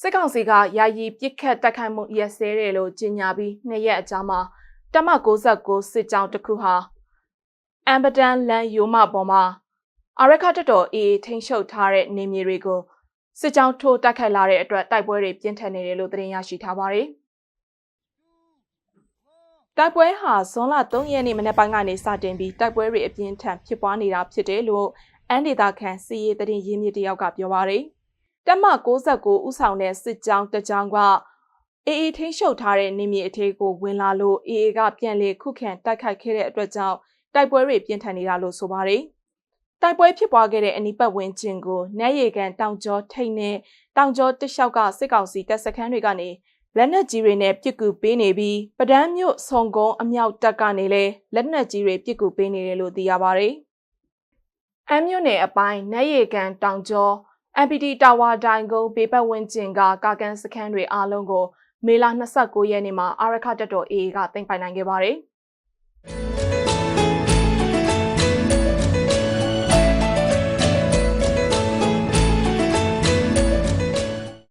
စစ်ကောင်စီကယာယီပြစ်ခတ်တိုက်ခိုက်မှုရက်စဲတယ်လို့ကြေညာပြီးနှစ်ရက်အကြာမှာတမ69စစ်ကြောင်းတစ်ခုဟာအမ်ဘဒန်လန်ယိုမပေါ်မှာအာရခတ်တော်အေးထိန်ချုပ်ထားတဲ့နေမြေတွေကိုစစ်ကြောင်းထိုးတိုက်ခိုက်လာတဲ့အတွက်တိုက်ပွဲတွေပြင်းထန်နေတယ်လို့သတင်းရရှိထားပါတယ်။တိုက်ပွဲဟာဇွန်လ3ရက်နေ့မနေ့ပိုင်းကနေစတင်ပြီးတိုက်ပွဲတွေအပြင်းထန်ဖြစ်ပွားနေတာဖြစ်တယ်လို့အန်ဒေတာခန်စီရေးသတင်းရင်းမြစ်တယောက်ကပြောပါတယ်။ တက်မ69ဦးဆောင်တဲ့စစ်ကြောင်းတကြောင်ကအေအေထိန်းချုပ်ထားတဲ့နေမြေအထေးကိုဝင်လာလို့အေအေကပြန်လေခုခံတိုက်ခိုက်ခဲ့တဲ့အတွက်ကြောင့်တိုက်ပွဲတွေပြင်းထန်နေတာလို့ဆိုပါတယ်။တိုက်ပွဲဖြစ်ပွားခဲ့တဲ့အနီးပတ်ဝန်းကျင်ကိုနက်ရီကန်တောင်ကျောထိန်နဲ့တောင်ကျောတလျှောက်ကစစ်ကောင်စီတပ်စခန်းတွေကနေလက်နက်ကြီးတွေနဲ့ပစ်ကူပေးနေပြီးပဒန်းမြို့ဆုံကုန်းအမြောက်တပ်ကနေလည်းလက်နက်ကြီးတွေပစ်ကူပေးနေတယ်လို့သိရပါတယ်။အမ်းမြို့နယ်အပိုင်းနက်ရီကန်တောင်ကျော MPT တာဝါဒိုင်ကုန်းဘေးပတ်ဝန်းကျင်ကကာကန်စခန်းတွေအားလုံးကိုမေလ29ရက်နေ့မှာအာရခတက်တော် AA ကတင်ပိုင်နိုင်ခဲ့ပါတယ်။